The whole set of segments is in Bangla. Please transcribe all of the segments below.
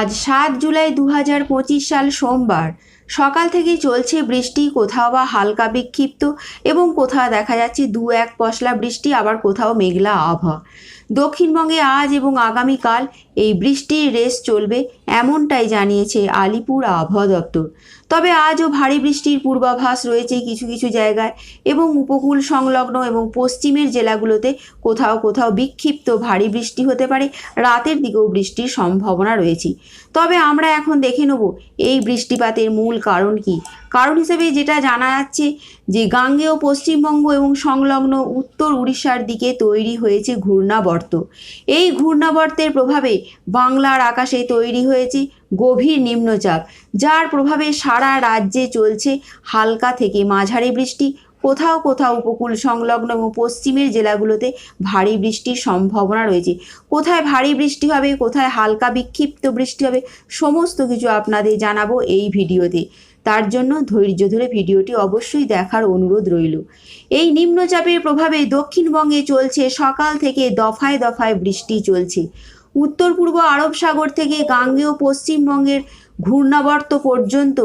আজ সাত জুলাই দু হাজার পঁচিশ সাল সোমবার। সকাল থেকে চলছে বৃষ্টি, কোথাও বা হালকা বিক্ষিপ্ত এবং কোথাও দেখা যাচ্ছে দু এক পশলা বৃষ্টি, আবার কোথাও মেঘলা আবহাওয়া। দক্ষিণবঙ্গে আজ এবং আগামীকাল এই বৃষ্টির রেস চলবে এমনটাই জানিয়েছে আলিপুর আবহাওয়া দপ্তর। তবে আজও ভারী বৃষ্টির পূর্বাভাস রয়েছে কিছু কিছু জায়গায় এবং উপকূল সংলগ্ন এবং পশ্চিমের জেলাগুলোতে কোথাও কোথাও বিক্ষিপ্ত ভারী বৃষ্টি হতে পারে, রাতের দিকেও বৃষ্টির সম্ভাবনা রয়েছে। তবে আমরা এখন দেখে নেব এই বৃষ্টিপাতের মূল কারণ কি। কারণ হিসেবে যেটা জানা যাচ্ছে যে গাঙ্গেয় পশ্চিমবঙ্গ এবং সংলগ্ন উত্তর উড়িষ্যার দিকে তৈরি হয়েছে ঘূর্ণাবর্ত। এই ঘূর্ণাবর্তের প্রভাবে বাংলার আকাশে তৈরি হয়েছে গভীর নিম্নচাপ, যার প্রভাবে সারা রাজ্যে চলছে হালকা থেকে মাঝারি বৃষ্টি। কোথাও কোথাও উপকূল সংলগ্ন এবং পশ্চিমের জেলাগুলোতে ভারী বৃষ্টির সম্ভাবনা রয়েছে। কোথায় ভারী বৃষ্টি হবে, কোথায় হালকা বিক্ষিপ্ত বৃষ্টি হবে, সমস্ত কিছু আপনাদের জানাব এই ভিডিওতে। তার জন্য ধৈর্য ধরে ভিডিওটি অবশ্যই দেখার অনুরোধ রইল। এই নিম্নচাপের প্রভাবে দক্ষিণবঙ্গে চলছে সকাল থেকে দফায় দফায় বৃষ্টি চলছে। উত্তর পূর্ব আরব সাগর থেকে গাঙ্গেয় পশ্চিমবঙ্গের ঘূর্ণাবর্ত পর্যন্ত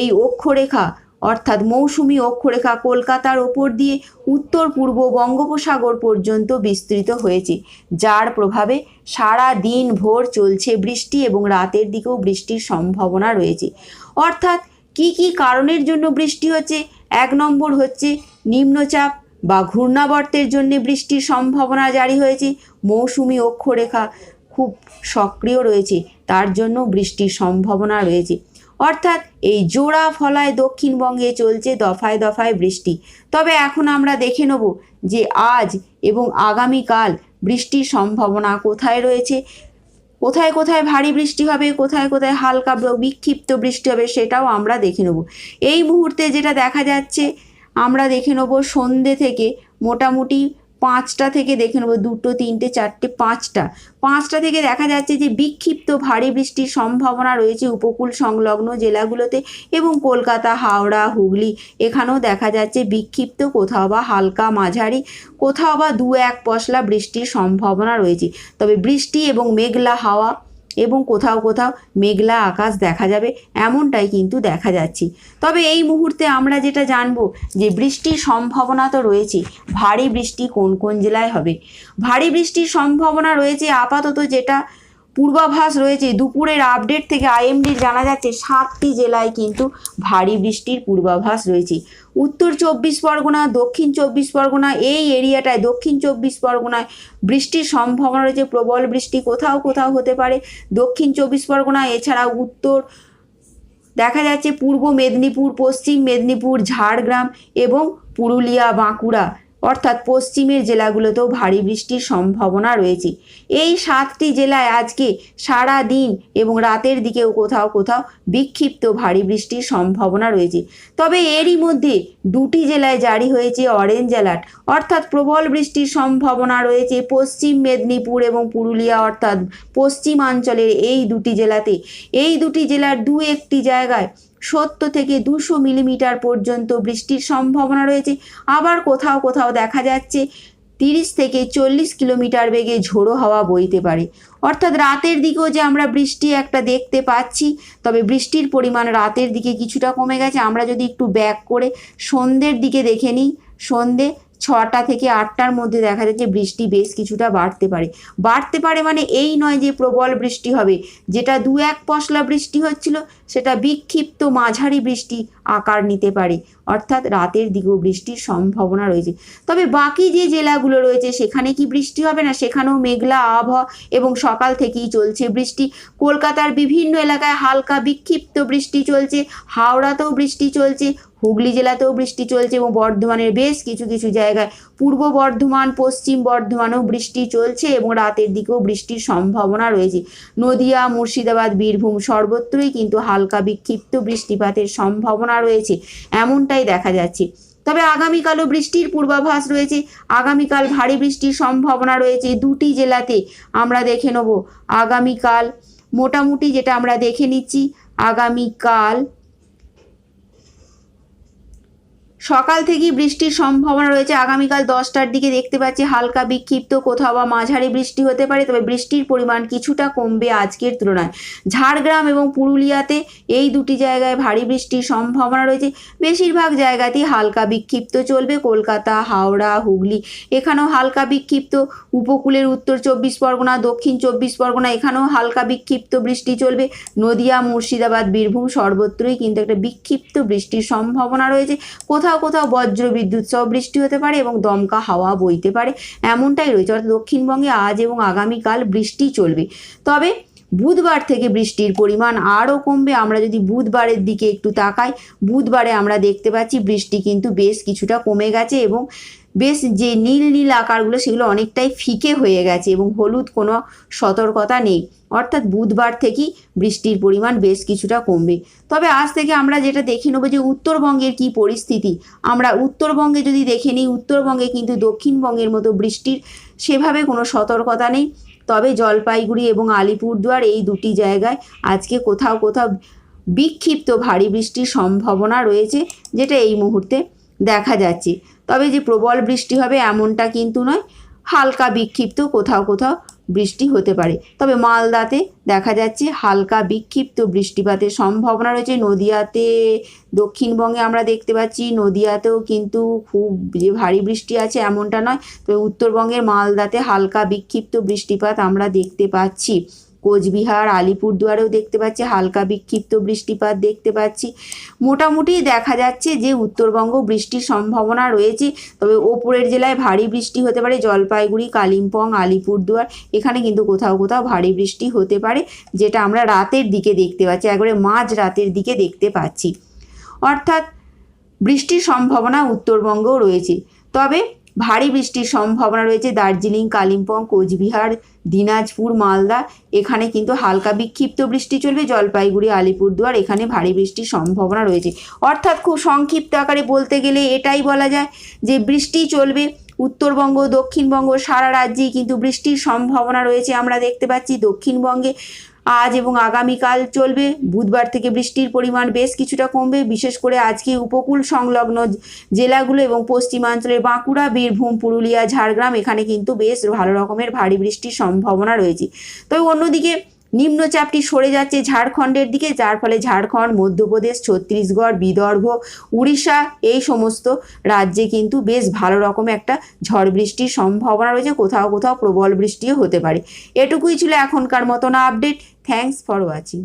এই অক্ষরেখা, অর্থাৎ মৌসুমি অক্ষরেখা কলকাতার ওপর দিয়ে উত্তর পূর্ব বঙ্গোপসাগর পর্যন্ত বিস্তৃত হয়েছে, যার প্রভাবে সারা দিন ভোর চলছে বৃষ্টি এবং রাতের দিকেও বৃষ্টির সম্ভাবনা রয়েছে। অর্থাৎ কি কি কারণের জন্য বৃষ্টি হচ্ছে? এক নম্বর হচ্ছে নিম্নচাপ বা ঘূর্ণাবর্তের জন্য বৃষ্টির সম্ভাবনা জারি হয়েছে। মৌসুমি অক্ষরেখা খুব সক্রিয় রয়েছে, তার জন্য বৃষ্টির সম্ভাবনা রয়েছে। অর্থাৎ এই জোড়া ফলায় দক্ষিণবঙ্গে চলছে দফায় দফায় বৃষ্টি। তবে এখন আমরা দেখে নেব যে আজ এবং আগামীকাল বৃষ্টির সম্ভাবনা কোথায় রয়েছে। কোথায় কোথায় ভারী বৃষ্টি হবে, কোথায় কোথায় হালকা বিক্ষিপ্ত বৃষ্টি হবে সেটাও আমরা দেখে নেব। এই মুহূর্তে যেটা দেখা যাচ্ছে, আমরা দেখে নেব সন্ধে থেকে মোটামুটি পাঁচটা থেকে দেখে নেব, দুটো, তিনটে, চারটে, পাঁচটা। পাঁচটা থেকে দেখা যাচ্ছে যে বিক্ষিপ্ত ভারী বৃষ্টির সম্ভাবনা রয়েছে উপকূল সংলগ্ন জেলাগুলোতে এবং কলকাতা, হাওড়া, হুগলি। এখানেও দেখা যাচ্ছে বিক্ষিপ্ত কোথাও বা হালকা মাঝারি, কোথাও বা দু এক পশলা বৃষ্টির সম্ভাবনা রয়েছে। তবে বৃষ্টি এবং মেঘলা হাওয়া এবং কোথাও কোথাও মেঘলা আকাশ দেখা যাবে, এমনটাই কিন্তু দেখা যাচ্ছে। তবে এই মুহূর্তে আমরা যেটা জানব, যে বৃষ্টির সম্ভাবনা তো রয়েছে, ভারী বৃষ্টি কোন কোন জেলায় হবে? ভারী বৃষ্টির সম্ভাবনা রয়েছে আপাতত যেটা পূর্বাভাস রয়েছে। দুপুরের আপডেট থেকে আইএমডির জানা যাচ্ছে, সাতটি জেলায় কিন্তু ভারী বৃষ্টির পূর্বাভাস রয়েছে। উত্তর চব্বিশ পরগনা, দক্ষিণ চব্বিশ পরগনা, এই এরিয়াটায় দক্ষিণ চব্বিশ পরগনায় বৃষ্টির সম্ভাবনা রয়েছে, প্রবল বৃষ্টি কোথাও কোথাও হতে পারে। দক্ষিণ চব্বিশ পরগনা এছাড়া উত্তর দেখা যাচ্ছে, পূর্ব মেদিনীপুর, পশ্চিম মেদিনীপুর, ঝাড়গ্রাম এবং পুরুলিয়া, বাঁকুড়া। অর্থাৎ পশ্চিমের জেলাগুলোতেও ভারী বৃষ্টির সম্ভাবনা রয়েছে। এই সাতটি জেলায় আজকে সারা দিন এবং রাতের দিকেও কোথাও কোথাও বিক্ষিপ্ত ভারী বৃষ্টির সম্ভাবনা রয়েছে। তবে এরই মধ্যে দুটি জেলায় জারি হয়েছে অরেঞ্জ অ্যালার্ট। অর্থাৎ প্রবল বৃষ্টির সম্ভাবনা রয়েছে পশ্চিম মেদিনীপুর এবং পুরুলিয়া অর্থাৎ পশ্চিমাঞ্চলের এই দুটি জেলাতে। এই দুটি জেলার দু একটি জায়গায় সত্তর থেকে দুশো মিলিমিটার পর্যন্ত বৃষ্টির সম্ভাবনা রয়েছে। আবার কোথাও কোথাও দেখা যাচ্ছে তিরিশ থেকে চল্লিশ কিলোমিটার বেগে ঝোড়ো হাওয়া বইতে পারে। অর্থাৎ রাতের দিকেও যে আমরা বৃষ্টি একটা দেখতে পাচ্ছি, তবে বৃষ্টির পরিমাণ রাতের দিকে কিছুটা কমে গেছে। আমরা যদি একটু ব্যাক করে সন্ধ্যের দিকে দেখে নিই, সন্ধে ছটা থেকে আটটার মধ্যে দেখা যাচ্ছে বৃষ্টি বেশ কিছুটা বাড়তে পারে। বাড়তে পারে মানে এই নয় যে প্রবল বৃষ্টি হবে। যেটা দু এক পশলা বৃষ্টি হচ্ছিল, সেটা বিক্ষিপ্ত মাঝারি বৃষ্টি আকার নিতে পারে। অর্থাৎ রাতের দিকেও বৃষ্টির সম্ভাবনা রয়েছে। তবে বাকি যে জেলাগুলো রয়েছে, সেখানে কি বৃষ্টি হবে না? সেখানেও মেঘলা আবহাওয়া এবং সকাল থেকেই চলছে বৃষ্টি। কলকাতার বিভিন্ন এলাকায় হালকা বিক্ষিপ্ত বৃষ্টি চলছে, হাওড়াতেও বৃষ্টি চলছে হুগলি জেলাতেও বৃষ্টি চলছে এবং বর্ধমানের বেশ কিছু কিছু জায়গায় পূর্ব বর্ধমান, পশ্চিম বর্ধমানেও বৃষ্টি চলছে এবং রাতের দিকেও বৃষ্টির সম্ভাবনা রয়েছে। নদিয়া, মুর্শিদাবাদ, বীরভূম সর্বত্রই কিন্তু হালকা বিক্ষিপ্ত বৃষ্টিপাতের সম্ভাবনা রয়েছে, এমনটাই দেখা যাচ্ছে। তবে আগামীকালও বৃষ্টির পূর্বাভাস রয়েছে। আগামীকাল ভারী বৃষ্টির সম্ভাবনা রয়েছে দুটি জেলাতে। আমরা দেখে নেব। আগামীকাল, মোটামুটি যেটা আমরা দেখে নিচ্ছি, আগামীকাল সকাল থেকেই বৃষ্টির সম্ভাবনা রয়েছে। আগামীকাল দশটার দিকে দেখতে পাচ্ছি হালকা বিক্ষিপ্ত, কোথাও বা মাঝারি বৃষ্টি হতে পারে, তবে বৃষ্টির পরিমাণ কিছুটা কমবে আজকের তুলনায়। ঝাড়গ্রাম এবং পুরুলিয়াতে এই দুটি জায়গায় ভারী বৃষ্টির সম্ভাবনা রয়েছে। বেশিরভাগ জায়গাতেই হালকা বিক্ষিপ্ত চলবে। কলকাতা, হাওড়া, হুগলি এখানেও হালকা বিক্ষিপ্ত। উপকূলের উত্তর চব্বিশ পরগনা, দক্ষিণ চব্বিশ পরগনা এখানেও হালকা বিক্ষিপ্ত বৃষ্টি চলবে। নদিয়া, মুর্শিদাবাদ, বীরভূম সর্বত্রই কিন্তু একটা বিক্ষিপ্ত বৃষ্টির সম্ভাবনা রয়েছে। কোথাও কোথাও কোথাও বজ্র বিদ্যুৎ সহ বৃষ্টি হতে পারে এবং দমকা হাওয়া বইতে পারে। এমনটাই রয়েছে। অর্থাৎ দক্ষিণবঙ্গে আজ এবং আগামীকাল বৃষ্টি চলবে। তবে বুধবার থেকে বৃষ্টির পরিমাণ আরও কমবে। আমরা যদি বুধবারের দিকে একটু তাকাই, বুধবারে আমরা দেখতে পাচ্ছি বৃষ্টি কিন্তু বেশ কিছুটা কমে গেছে এবং বেশ যে নীল নীল আকারগুলো, সেগুলো অনেকটাই ফিকে হয়ে গেছে এবং হলুদ কোনো সতর্কতা নেই। অর্থাৎ বুধবার থেকেই বৃষ্টির পরিমাণ বেশ কিছুটা কমবে। তবে আজ থেকে আমরা যেটা দেখে নেব যে উত্তরবঙ্গের কি পরিস্থিতি। আমরা উত্তরবঙ্গে যদি দেখে নিই, উত্তরবঙ্গে কিন্তু দক্ষিণবঙ্গের মতো বৃষ্টির সেভাবে কোনো সতর্কতা নেই। তবে জলপাইগুড়ি এবং আলিপুরদুয়ার এই দুটি জায়গায় আজকে কোথাও কোথাও বিক্ষিপ্ত ভারী বৃষ্টির সম্ভাবনা রয়েছে, যেটা এই মুহূর্তে দেখা যাচ্ছে। তবে যে প্রবল বৃষ্টি হবে এমনটা কিন্তু নয়, হালকা বিক্ষিপ্ত কোথাও কোথাও বৃষ্টি হতে পারে। তবে মালদাতে দেখা যাচ্ছে হালকা বিক্ষিপ্ত বৃষ্টিপাতের সম্ভাবনা রয়েছে। নদিয়াতে, দক্ষিণবঙ্গে আমরা দেখতে পাচ্ছি, নদিয়াতেও কিন্তু খুব যে ভারী বৃষ্টি আছে এমনটা নয়। তবে উত্তরবঙ্গের মালদাতে হালকা বিক্ষিপ্ত বৃষ্টিপাত আমরা দেখতে পাচ্ছি। কোচবিহার, আলিপুরদুয়ারেও দেখতে পাচ্ছি, হালকা বিক্ষিপ্ত বৃষ্টিপাত দেখতে পাচ্ছি। মোটামুটি দেখা যাচ্ছে যে উত্তরবঙ্গ বৃষ্টির সম্ভাবনা রয়েছে, তবে ওপরের জেলায় ভারী বৃষ্টি হতে পারে, জলপাইগুড়ি, কালিম্পং, আলিপুরদুয়ার, এখানে কিন্তু কোথাও কোথাও ভারী বৃষ্টি হতে পারে, যেটা আমরা রাতের দিকে দেখতে পাচ্ছি, একবারে মাঝ রাতের দিকে দেখতে পাচ্ছি। অর্থাৎ বৃষ্টির সম্ভাবনা উত্তরবঙ্গেও রয়েছে। তবে ভারী বৃষ্টির সম্ভাবনা রয়েছে দার্জিলিং, কালিম্পং, কোচবিহার, দিনাজপুর, মালদা। এখানে কিন্তু হালকা বিক্ষিপ্ত বৃষ্টি চলবে। জলপাইগুড়ি, আলিপুরদুয়ার এখানে ভারী বৃষ্টির সম্ভাবনা রয়েছে। অর্থাৎ খুব সংক্ষিপ্ত আকারে বলতে গেলে এটাই বলা যায় যে বৃষ্টি চলবে। উত্তরবঙ্গ, দক্ষিণবঙ্গ, সারা রাজ্যেই কিন্তু বৃষ্টির সম্ভাবনা রয়েছে। আমরা দেখতে পাচ্ছি দক্ষিণবঙ্গে আজ এবং আগামীকাল চলবে। বুধবার থেকে বৃষ্টির পরিমাণ বেশ কিছুটা কমবে। বিশেষ করে আজকে উপকূল সংলগ্ন জেলাগুলো এবং পশ্চিমাঞ্চলের বাঁকুড়া, বীরভূম, পুরুলিয়া, ঝাড়গ্রাম এখানে কিন্তু বেশ ভালো রকমের ভারী বৃষ্টির সম্ভাবনা রয়েছে। তবে অন্যদিকে নিম্নচাপটি সরে যাচ্ছে ঝাড়খণ্ডের দিকে, যার ফলে ঝাড়খণ্ড, মধ্যপ্রদেশ, ছত্তিশগড়, বিদর্ভ, উড়িষ্যা, এই সমস্ত রাজ্যে কিন্তু বেশ ভালো রকম একটা ঝড় বৃষ্টির সম্ভাবনা রয়েছে। কোথাও কোথাও প্রবল বৃষ্টিও হতে পারে। এটুকুই ছিল এখনকার মতন আপডেট। Thanks for watching